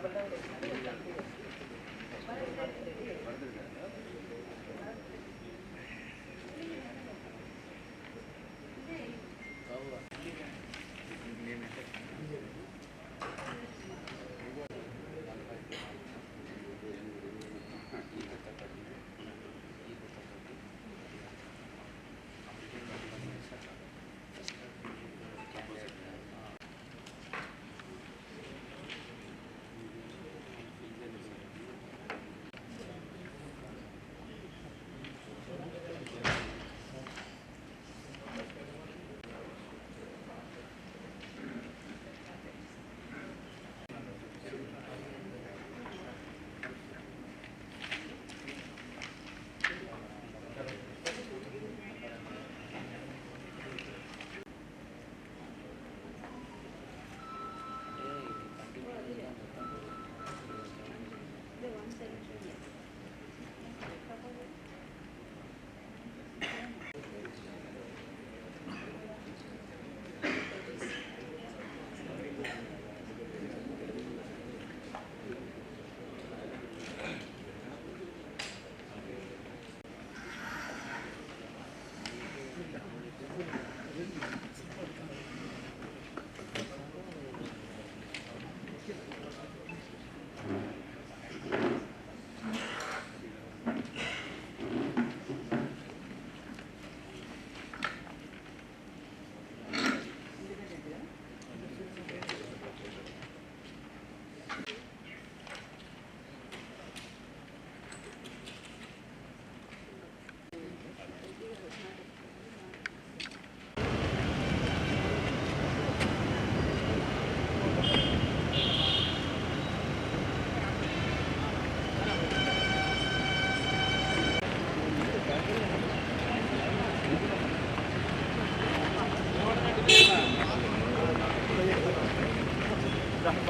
வரதுங்க வரதுங்க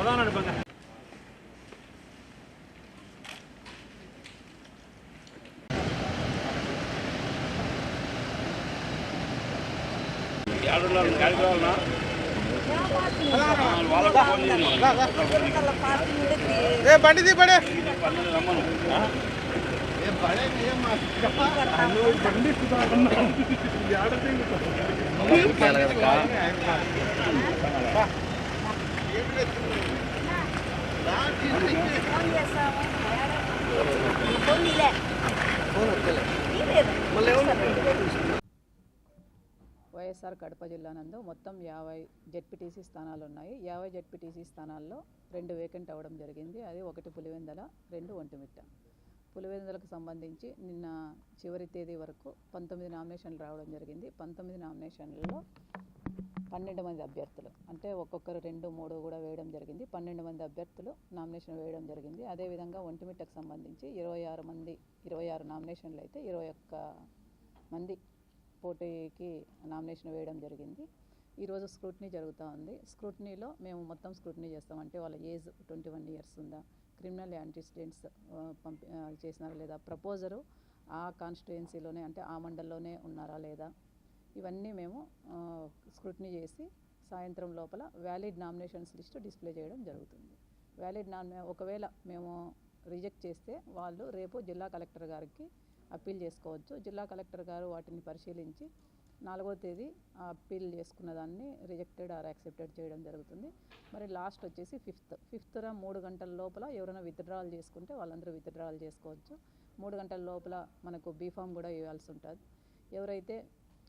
இப்போதான் எடுப்பாங்க. పండిది పడే పండి వైఎస్ఆర్ కడప జిల్లా నందు మొత్తం యాభై జెడ్పీటీసీ స్థానాలు ఉన్నాయి. యాభై జెడ్పీటీసీ స్థానాల్లో రెండు వేకెంట్ అవ్వడం జరిగింది. అది ఒకటి పులివెందల రెండు ఒంటిమిట్ట. పులివెందులకు సంబంధించి నిన్న చివరి తేదీ వరకు పంతొమ్మిది నామినేషన్లు రావడం జరిగింది. పంతొమ్మిది నామినేషన్లలో పన్నెండు మంది అభ్యర్థులు. అంటే ఒక్కొక్కరు రెండు మూడు కూడా వేయడం జరిగింది. పన్నెండు మంది అభ్యర్థులు నామినేషన్ వేయడం జరిగింది. అదేవిధంగా ఒంటిమిట్టకు సంబంధించి ఇరవై ఆరు మంది ఇరవై ఆరు నామినేషన్లు అయితే ఇరవై ఒక్క మంది పోటీకి నామినేషన్ వేయడం జరిగింది. ఈరోజు స్క్రూటినీ జరుగుతూ ఉంది. స్క్రూటినీలో మేము మొత్తం స్క్రూటినీ చేస్తాం. అంటే వాళ్ళ ఏజ్ ట్వంటీ వన్ ఇయర్స్ ఉందా? క్రిమినల్ యాంటిసిడెంట్స్ పంపి చేసినారా లేదా? ప్రపోజరు ఆ కాన్స్టిట్యుయెన్సీలోనే అంటే ఆ మండలంలోనే ఉన్నారా లేదా? ఇవన్నీ మేము స్క్రూటినీ చేసి సాయంత్రం లోపల వ్యాలిడ్ నామినేషన్స్ లిస్ట్ డిస్ప్లే చేయడం జరుగుతుంది. వ్యాలిడ్ నామినే ఒకవేళ మేము రిజెక్ట్ చేస్తే వాళ్ళు రేపు జిల్లా కలెక్టర్ గారికి అప్పీల్ చేసుకోవచ్చు. జిల్లా కలెక్టర్ గారు వాటిని పరిశీలించి నాలుగో తేదీ అప్పీల్ చేసుకున్న దాన్ని రిజెక్టెడ్ ఆర్ యాక్సెప్టెడ్ చేయడం జరుగుతుంది. మరి లాస్ట్ వచ్చేసి ఫిఫ్త్. ఫిఫ్త్న మూడు గంటల లోపల ఎవరైనా విత్డ్రాల్ చేసుకుంటే వాళ్ళందరూ విత్డ్రాల్ చేసుకోవచ్చు. మూడు గంటల లోపల మనకు బీఫామ్ కూడా ఇవ్వాల్సి ఉంటుంది. ఎవరైతే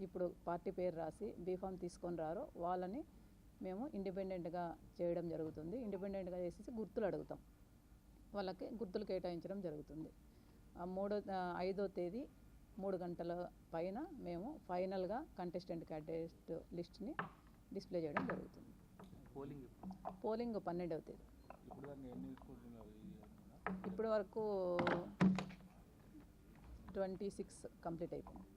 ఇప్పుడు పార్టీ పేరు రాసి బీఫామ్ తీసుకొని రారో వాళ్ళని మేము ఇండిపెండెంట్గా చేయడం జరుగుతుంది. ఇండిపెండెంట్గా చేసేసి గుర్తులు అడుగుతాం. వాళ్ళకి గుర్తులు కేటాయించడం జరుగుతుంది. ఆ మూడో ఐదో తేదీ మూడు గంటల పైన మేము ఫైనల్గా కంటెస్టెంట్ క్యాండిడేట్ లిస్ట్ని డిస్ప్లే చేయడం జరుగుతుంది. పోలింగ్ పోలింగ్ పన్నెండవ తేదీ. ఇప్పటి వరకు ట్వంటీ సిక్స్ కంప్లీట్ అయిపోయింది.